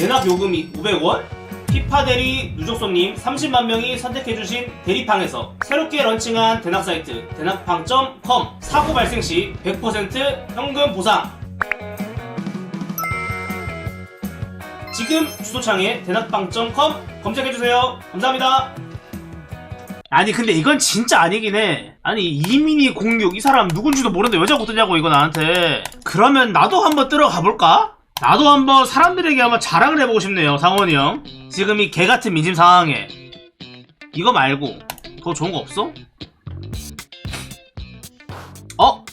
대납 요금이 500원? 피파 대리 누적손님 30만 명이 선택해주신 대리팡에서 새롭게 런칭한 대납 사이트 대납팡.com 사고 발생 시 100% 현금 보상. 지금 주소창에 대납팡.com 검색해주세요. 감사합니다. 아니 근데 이건 진짜 아니긴 해. 아니 이민희 06이 사람 누군지도 모르는데 왜 자꾸 뜨냐고 이거 나한테. 그러면 나도 한번 뜨러 가볼까? 나도 한번 사람들에게 한번 자랑을 해보고 싶네요 상원이 형 지금 이 개같은 민심 상황에 이거 말고 더 좋은 거 없어? 어?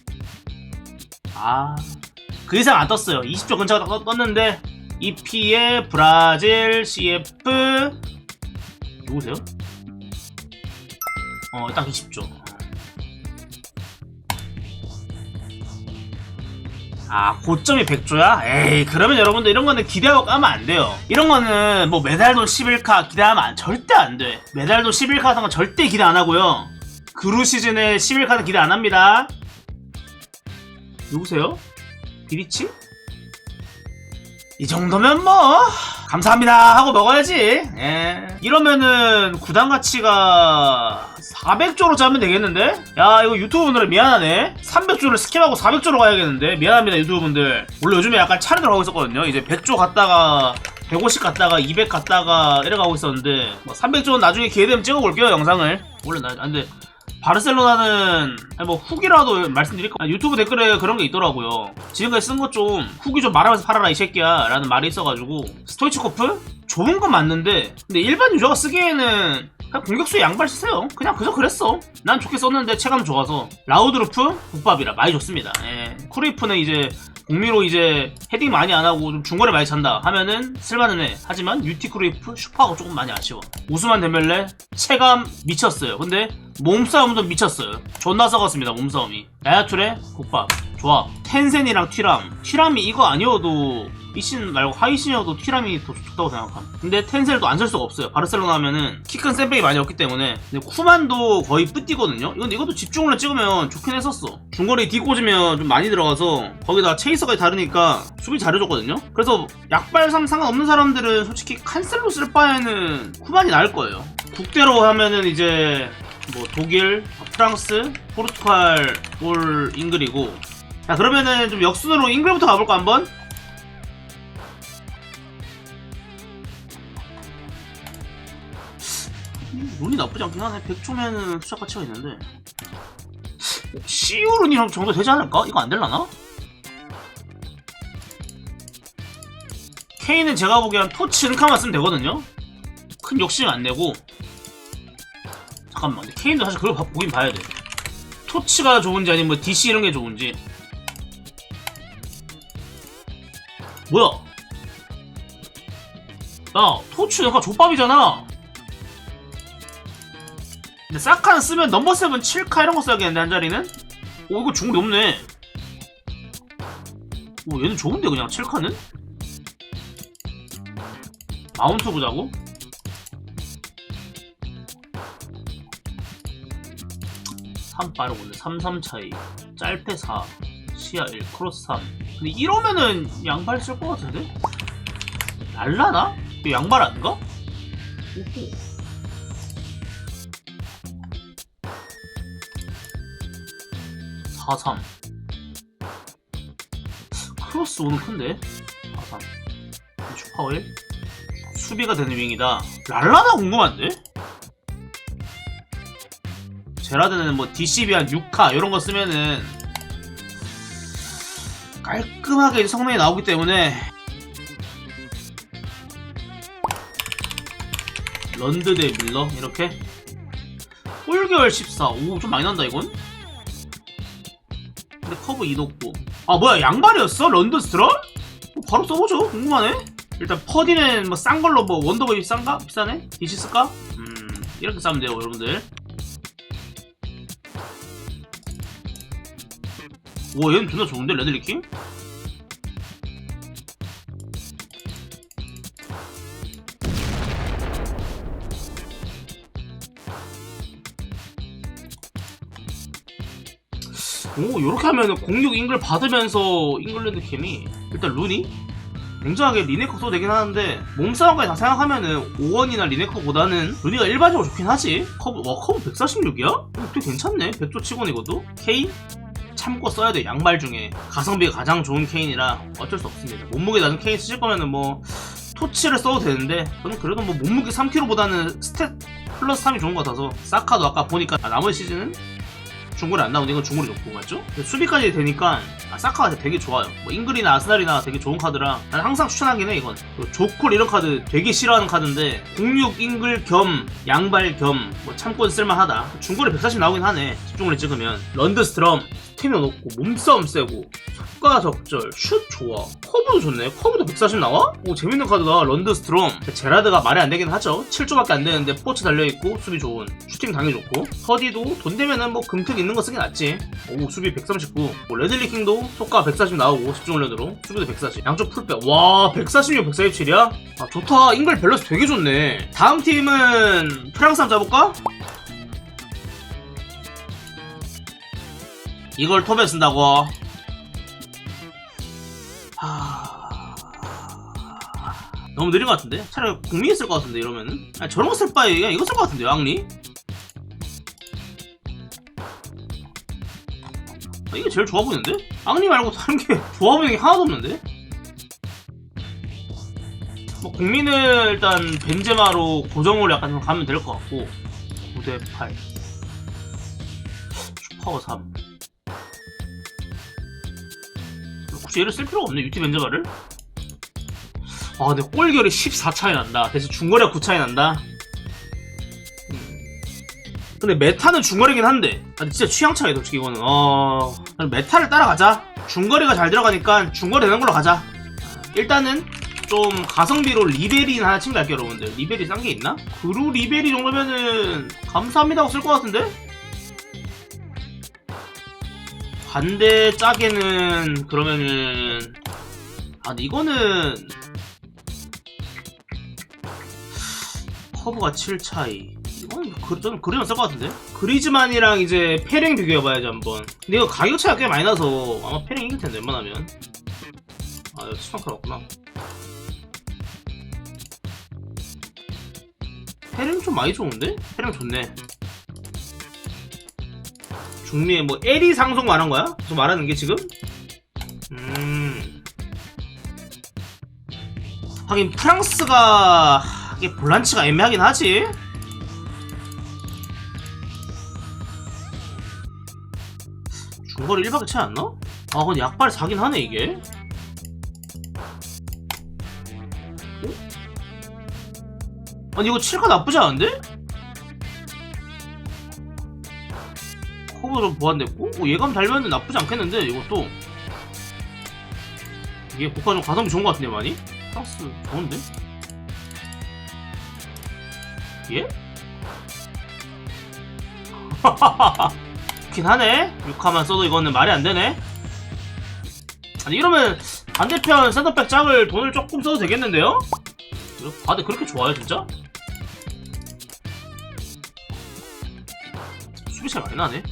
아... 그 이상 안 떴어요 20조 근처가 떴- 떴는데 EP에 브라질 CF 누구세요? 어, 딱 20조. 아, 고점이 100조야? 에이, 그러면 여러분들 이런 거는 기대하고 까면 안 돼요. 이런 거는 뭐 메달도 11카 기대하면 안, 절대 안 돼. 메달도 11카 같은 건 절대 기대 안 하고요. 그루 시즌에 11카는 기대 안 합니다. 누구세요? 비리치? 이 정도면 뭐 감사합니다. 하고 먹어야지. 예. 이러면은 구단 가치가 400조로 짜면 되겠는데? 야 이거 유튜브 분들은 미안하네. 300조를 스킵하고 400조로 가야겠는데? 미안합니다 유튜브 분들. 원래 요즘에 약간 차례 들어가고 있었거든요. 이제 100조 갔다가 150 갔다가 200 갔다가 이래가고 있었는데 뭐 300조는 나중에 기회 되면 찍어볼게요 영상을. 원래 나 근데 바르셀로나는 뭐 후기라도 말씀드릴까? 아, 유튜브 댓글에 그런 게 있더라고요. 지금까지 쓴거좀 후기 좀 말하면서 팔아라 이 새끼야 라는 말이 있어가지고 스토이치코프? 좋은 건 맞는데 근데 일반 유저가 쓰기에는 그냥 공격수 양발 쓰세요. 그냥 그저 그랬어. 난 좋게 썼는데 체감 좋아서 라우드루프 국밥이라 많이 좋습니다. 예. 쿠리프는 이제 공미로 이제 헤딩 많이 안 하고 좀 중거리 많이 찬다 하면은 쓸만은 해. 하지만 유티 크루이프 슈퍼하고 조금 많이 아쉬워. 우스만 데멜레 체감 미쳤어요. 근데 몸싸움도 미쳤어요. 존나 썩었습니다 몸싸움이. 야야툴의 국밥 좋아. 텐센이랑 튀람. 튀람이 이거 아니어도 이신 말고 하이신이어도 튀람이 더 좋다고 생각함. 근데 텐셀도 안쓸 수가 없어요. 바르셀로나 하면은 키큰 샌백이 많이 없기 때문에. 근데 쿠만도 거의 뿌띠거든요. 이건 이것도 집중을 찍으면 좋긴 했었어. 중거리 뒤 꽂으면 좀 많이 들어가서 거기다 체이서까지 다르니까 수비 잘해줬거든요. 그래서 약발상 상관없는 사람들은 솔직히 칸셀로 쓸 바에는 쿠만이 나을 거예요. 국대로 하면은 이제 뭐 독일, 프랑스, 포르투갈, 올 잉글이고. 자 그러면은 좀 역순으로 잉글부터 가볼까 한번? 룬이 나쁘지 않긴 하네. 100초면은 수작 가치가 있는데. 시우룬이랑 정도 되지 않을까? 이거 안 될라나? 케인은 제가 보기엔 토치 르카만 쓰면 되거든요? 큰 욕심 안 내고. 잠깐만, 케인도 사실 그걸 봐- 보긴 봐야 돼. 토치가 좋은지 아니면 뭐 DC 이런 게 좋은지. 뭐야? 야, 토치 약간 족밥이잖아. 근데 사카는 쓰면 넘버 세븐 7카 이런 거 써야겠는데 한 자리는? 오 이거 중물이 없네 오 얘는 좋은데 그냥 7카는? 마운트 보자고? 삼 빠르고네 33 차이 짤패 4 시야 1 크로스 3 근데 이러면은 양발 쓸 것 같은데? 날라나? 양발 아닌가? 오호 43 크로스 오는 큰데? 43 슈퍼웰 수비가 되는 윙이다. 랄라나 궁금한데? 제라드는 뭐 DCB 한 6카 이런 거 쓰면은 깔끔하게 성능이 나오기 때문에 런드 대 밀러 이렇게? 홀결 14 오 좀 많이 난다 이건 근데 커브 2 높고 아 뭐야 양발이었어? 런던 스트럴? 어, 바로 써보죠 궁금하네 일단 퍼디는 뭐 싼 걸로 뭐 원더보이 싼가? 비싸네? 쓸까? 음 이렇게 싸면 돼요 여러분들 와 얘는 존나 좋은데 레드 리킹? 오 요렇게 하면은 06 잉글 받으면서 잉글랜드 캠이 일단 루니 굉장하게 리네커 써도 되긴 하는데 몸싸움까지 다 생각하면은 5원이나 리네커보다는 루디가 일반적으로 좋긴 하지. 커브 와 커브 146이야? 꽤 괜찮네. 100조 치곤 이것도. K 참고 써야 돼 양말 중에. 가성비가 가장 좋은 케인이라 어쩔 수 없습니다. 몸무게 낮은 케인 쓰실 거면은 뭐 토치를 써도 되는데 저는 그래도 뭐 몸무게 3kg보다는 스탯 플러스 3이 좋은 것 같아서 사카도 아까 보니까 아, 나머지 시즌은 중거리 안 나오는데 이건 중거리 좋고 맞죠? 수비까지 되니까 아, 사카가 되게 좋아요. 뭐 잉글이나 아스날이나 되게 좋은 카드라 난 항상 추천하긴 해 이건. 그 조콜 이런 카드 되게 싫어하는 카드인데 06 잉글 겸 양발 겸 뭐 참권 쓸만하다. 중거리 140 나오긴 하네. 집중을 찍으면. 런드 스트럼 스태미나 높고 몸싸움 세고 속가 적절 슛 좋아 커브도 좋네. 커브도 140 나와? 오 재밌는 카드다. 런드 스트롬. 제라드가 말이 안 되긴 하죠. 7조밖에 안 되는데 포츠 달려있고 수비 좋은. 슈팅 당연히 좋고. 허디도 돈 되면은 뭐 금특 있는 거 쓰긴 낫지. 오 수비 139 뭐 레들리 킹도 속가 140 나오고 집중 훈련으로. 수비도 140 양쪽 풀백. 와 146, 147이야? 아 좋다. 잉글 밸런스 되게 좋네. 다음 팀은 프랑스 한번 짜볼까? 이걸 톱에 쓴다고 너무 느린 것 같은데? 차라리 국민이 쓸것 같은데 이러면은 아니, 저런 거 쓸 바에 그냥 이거 쓸 것 같은데요 앙리? 아, 이게 제일 좋아 보이는데? 앙리 말고 다른 게 좋아 보이는 게 하나도 없는데? 뭐 국민을 일단 벤제마로 고정으로 약간 좀 가면 될 것 같고 9대 8 슈퍼 3 굳이 얘를 쓸 필요가 없네 유티 벤제마를 아 근데 골결이 14 차이 난다. 대신 중거리가 9 차이 난다. 음. 근데 메타는 중거리긴 한데. 아 진짜 취향 차이 솔직히 이거는. 어 메타를 따라가자. 중거리가 잘 들어가니까 중거리 되는 걸로 가자. 아, 일단은 좀 가성비로 리벨이 하나 챙겨갈게요 여러분들. 리벨이 싼게 있나? 그루 리벨이 정도면은 감사합니다 하고 쓸 것 같은데? 반대 짝에는 그러면은 아 이거는 커브가 7 차이 이건 그, 저는 그리면 쓸것 같은데 그리즈만이랑 이제 페링 비교해봐야지 한번 근데 이거 가격 차이가 꽤 많이 나서 아마 페링 이길 텐데 웬만하면 아 이거 치마카라 없구나 페링 좀 많이 좋은데? 페링 좋네 중미에 뭐 에리 상속 말한 거야? 저 말하는 게 지금? 음. 하긴 프랑스가 이게 볼란치가 애매하긴 하지. 중거리 1박에 차이 안 나? 아, 근데 약발 사긴 하네, 이게. 어? 아니, 이거 7가 나쁘지 않은데? 커버 좀 보완됐고 어, 예감 달면은 나쁘지 않겠는데 이것도 이게 국가 좀 가성비 좋은 것 같은데 많이? 프랑스 좋은데? 예? 좋긴 하네 6화만 써도 이거는 말이 안 되네 아니 이러면 반대편 센터백 짝을 돈을 조금 써도 되겠는데요? 아 근데 그렇게 좋아요 진짜? 수비 차이 많이 나네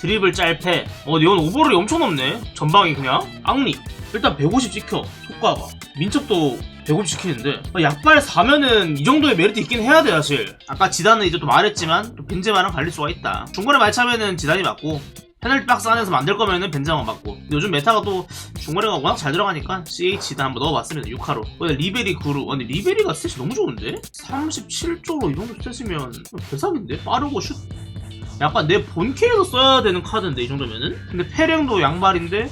드리블 짤패. 어 이건 오버롤이 엄청 높네. 전방이 그냥. 앙리. 일단 150 찍혀 속가가. 민첩도 150 찍히는데. 아, 약발 사면은 이 정도의 메리트 있긴 해야 돼 사실. 아까 지단은 이제 또 말했지만 또 벤제마랑 갈릴 수가 있다. 중거리 말 차면은 지단이 맞고 페널티 박스 안에서 만들 거면은 벤제마 맞고. 근데 요즘 메타가 또 중거리가 워낙 잘 들어가니까 CH다 한번 넣어봤습니다 6화로. 근데 리베리 구루 아니 리베리가 스탯이 너무 좋은데? 37조로 이 정도 스탯이면 대박인데? 빠르고 슛 약간 내 본캐에서 써야 되는 카드인데 이 정도면은? 근데 페령도 양발인데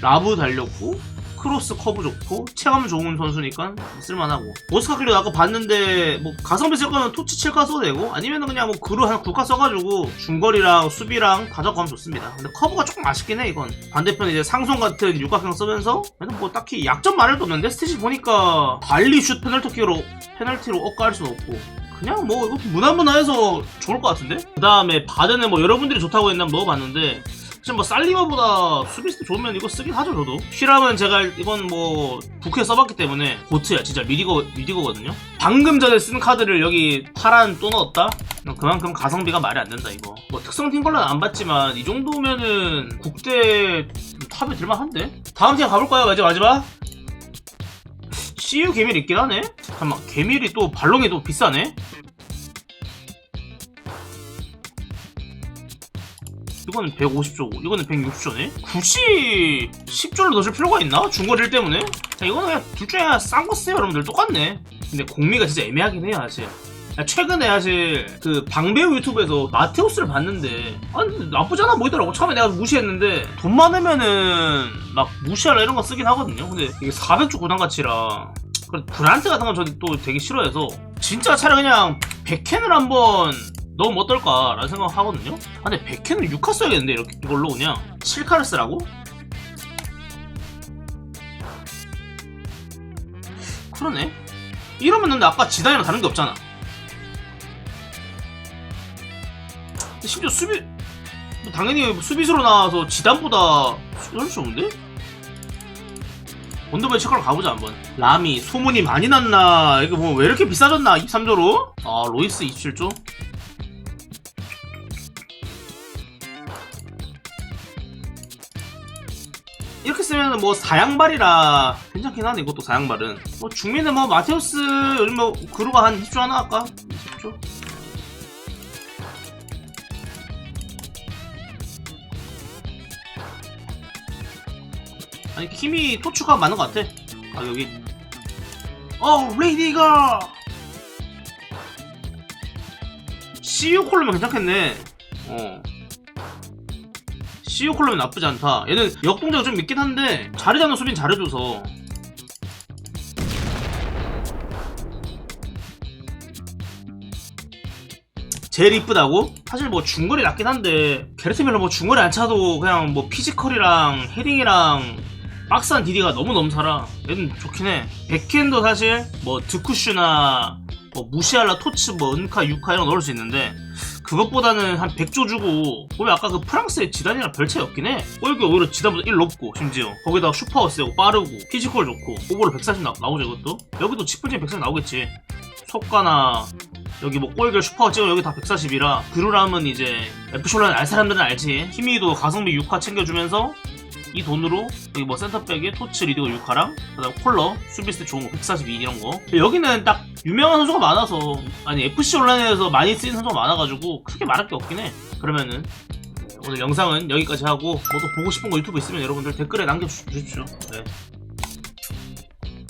라브 달렸고 크로스 커브 좋고 체감 좋은 선수니까 쓸만하고. 오스카 클리도 아까 봤는데 뭐 가성비 쓸 거면 토치 7카 써도 되고 아니면은 그냥 뭐 그루 한 9카 써가지고 중거리랑 수비랑 다 잡고 하면 좋습니다. 근데 커브가 조금 아쉽긴 해 이건. 반대편 이제 상송 같은 육각형 쓰면서 그래도 뭐 딱히 약점 말할 도 없는데 스탯이 보니까 발리 슛 페널티키로 페널티로 억가할 수는 없고 그냥 뭐 이거 무난무난해서 좋을 것 같은데? 그 다음에 바드는 뭐 여러분들이 좋다고 했나 넣어봤는데 지금 뭐 살리머보다 수비스트 좋으면 이거 쓰긴 하죠 저도. 휘람은 제가 이건 뭐 부크에 써봤기 때문에 고트야. 진짜 미디거 미디거거든요. 방금 전에 쓴 카드를 여기 파란 또 넣었다? 그만큼 가성비가 말이 안 된다 이거. 뭐 특성 팀걸로는 안 봤지만 이 정도면은 국대 탑에 들만한데? 다음 팀 가볼까요? 마지막 마지막 CU 개밀 있긴 하네. 잠깐만 개밀이 또 발롱이 또 비싸네. 이거는 150조고 이거는 160조네? 굳이 10조를 넣어줄 필요가 있나? 중거리를 때문에? 자, 이거는 그냥 둘 중에 하나 싼거 쓰요 여러분들. 똑같네. 근데 공미가 진짜 애매하긴 해요 사실. 야, 최근에 사실 그 방배우 유튜브에서 마테우스를 봤는데 아니 않아 보이더라고. 처음에 내가 무시했는데 돈 많으면은 막 무시하라 이런 거 쓰긴 하거든요. 근데 이게 400조 고당 가치라 그래 브란트 같은 건 저도 또 되게 싫어해서 진짜 차라리 그냥 백캔을 한번 넣으면 어떨까라는 생각 하거든요. 아, 근데 백캔은 6카 써야겠는데 이렇게 이걸로 그냥? 7카를 쓰라고? 그러네. 이러면 근데 아까 지단이랑 다른 게 없잖아 심지어 수비 뭐 당연히 수비수로 나와서 지단보다 훨씬 좋은데? 원더벨 체크로 가보자 한번 라미 소문이 많이 났나 이거 뭐 왜 이렇게 비싸졌나 23조로? 아 로이스 27조? 이렇게 쓰면 뭐 사양발이라 괜찮긴 하네 이것도 사양발은 뭐 중미는 뭐 마테우스 뭐 그루가 한 20조 하나 할까? 아니 킴이 토추가 많은 것 같아. 아 여기. 어 레이디가! CU 콜로면 괜찮겠네. 어. CU 콜로면 나쁘지 않다. 얘는 역동작이 좀 있긴 한데 자리 잡는 수비는 잘해줘서. 제일 이쁘다고? 사실 뭐 중거리 낮긴 한데 게르트 밀러 뭐 중거리 안 차도 그냥 뭐 피지컬이랑 헤딩이랑 박스한 디디가 너무 넘사라 얘는 좋긴 해. 백핸도 사실 뭐 드쿠슈나 뭐 무시할라 토츠 뭐 은카 유카 이런 거 넣을 수 있는데 그것보다는 한 100조 주고 보면 아까 그 프랑스의 지단이랑 별 차이 없긴 해. 골기 오히려 지단보다 1 높고 심지어 거기다가 슈퍼가 세고 빠르고 피지컬 좋고 오버로 140 나, 나오죠 이것도? 여기도 직분진 140 나오겠지. 속가나 여기 뭐 골결 슈퍼가 찍어 여기 다 140이라 그루람은 이제 F쇼라는 알 사람들은 알지. 희미도 가성비 6화 챙겨주면서 이 돈으로 여기 뭐 센터백에 토치 리디고 6화랑 그다음 콜러 수비스 좋은 거142 이런 거. 여기는 딱 유명한 선수가 많아서 아니 FC 온라인에서 많이 쓰이는 선수가 많아가지고 크게 말할 게 없긴 해. 그러면은 오늘 영상은 여기까지 하고 뭐 또 보고 싶은 거 유튜브 있으면 여러분들 댓글에 남겨주십시오. 네.